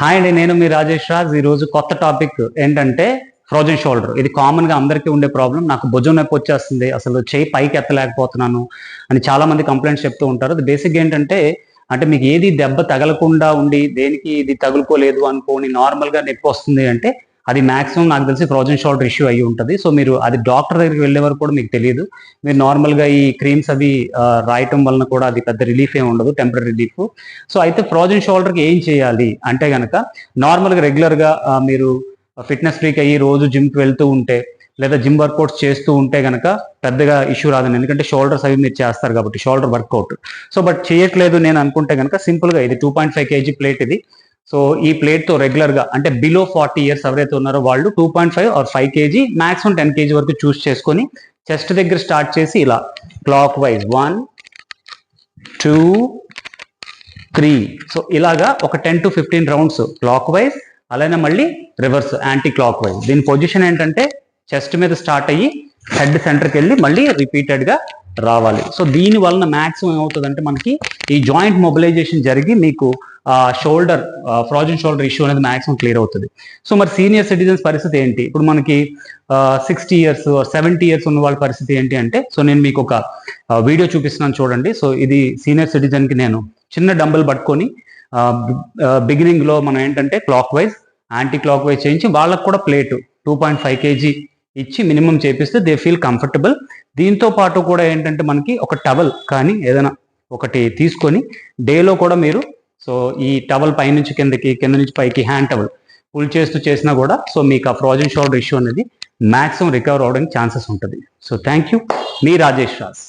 Hi అండి నేను మీ రాజేష్ రాజ్. ఈ రోజు కొత్త టాపిక్ ఏంటంటే ఫ్రోజన్ షోల్డర్. ఇది కామన్గా అందరికీ ఉండే ప్రాబ్లం. నాకు భుజం నొప్పి వచ్చేస్తుంది. అసలు చేయి పైకి ఎత్తలేకపోతున్నాను అని చాలామంది కంప్లైంట్స్ చెప్తూ ఉంటారు. అది బేసిక్ ఏంటంటే అంటే మీకు ఏది దెబ్బ తగలకుండా ఉండి దేనికి ఇది తగులుకోలేదు అనుకోని నార్మల్గా నొప్పి వస్తుంది అంటే అది మాక్సిమం నాకు తెలిసి ఫ్రోజన్ షోల్డర్ ఇష్యూ అయ్యి ఉంటుంది. సో మీరు అది డాక్టర్ దగ్గరికి వెళ్ళే వరకు కూడా మీకు తెలియదు మీరు నార్మల్గా ఈ క్రీమ్స్ అవి రాయటం వలన కూడా అది పెద్ద రిలీఫ్ ఏమి ఉండదు టెంపరీ రిలీఫ్ సో అయితే ఫ్రోజన్ షోల్డర్కి ఏం చేయాలి అంటే గనక నార్మల్గా రెగ్యులర్గా రెగ్యులర్గా మీరు ఫిట్నెస్ ఫ్రీక్ అయ్యి రోజు జిమ్కి వెళ్తూ ఉంటే లేదా జిమ్ వర్కౌట్స్ చేస్తూ ఉంటే గనక పెద్దగా ఇష్యూ రాదండి. ఎందుకంటే షోల్డర్స్ అవి మీరు చేస్తారు కాబట్టి షోల్డర్ వర్కౌట్ సో బట్ చేయట్లేదు నేను అనుకుంటే గనక సింపుల్గా ఇది two point five KG plate ఇది. సో ఈ ప్లేట్తో రెగ్యులర్గా అంటే బిలో ఫార్టీ ఇయర్స్ ఎవరైతే ఉన్నారో వాళ్ళు two point five or five KG maximum ten KG వరకు చూస్ చేసుకొని చెస్ట్ దగ్గర స్టార్ట్ చేసి ఇలా clockwise one two three so ఇలాగా ఒక ten to fifteen rounds clockwise అలానే మళ్ళీ రివర్స్ యాంటీ క్లాక్ వైజ్ దీని పొజిషన్ ఏంటంటే చెస్ట్ మీద స్టార్ట్ అయ్యి హెడ్ సెంటర్కి వెళ్ళి మళ్ళీ రిపీటెడ్గా రావాలి. సో దీని వలన మాక్సిమం ఏమవుతుందంటే మనకి ఈ జాయింట్ మొబిలైజేషన్ జరిగి మీకు షోల్డర్ ఫ్రాజన్ షోల్డర్ ఇష్యూ అనేది మాక్సిమం క్లియర్ అవుతుంది. సో మరి సీనియర్ సిటిజన్స్ పరిస్థితి ఏంటి? ఇప్పుడు మనకి సిక్స్టీ ఇయర్స్ సెవెంటీ ఇయర్స్ ఉన్న వాళ్ళ పరిస్థితి ఏంటి అంటే సో నేను మీకు ఒక వీడియో చూపిస్తున్నాను చూడండి. సో ఇది సీనియర్ సిటిజన్కి నేను చిన్న డంబల్ పట్టుకొని బిగినింగ్లో మనం ఏంటంటే clockwise anticlockwise చేయించి వాళ్ళకు కూడా plate two point five KG ఇచ్చి మినిమం చేపిస్తే దే ఫీల్ కంఫర్టబుల్. దీంతో పాటు కూడా ఏంటంటే మనకి ఒక టవల్ కానీ ఏదైనా ఒకటి తీసుకొని డేలో కూడా మీరు సో ఈ టవల్ పైనుంచి కిందకి కింద నుంచి పైకి హ్యాండ్ టవల్ పుల్ చేస్తూ చేసినా కూడా సో మీకు ఆ ఫ్రోజన్ షోల్డర్ ఇష్యూ అనేది మ్యాక్సిమం రికవర్ అవడానికి ఛాన్సెస్ ఉంటుంది. So thank you. Me Rajesh Raj.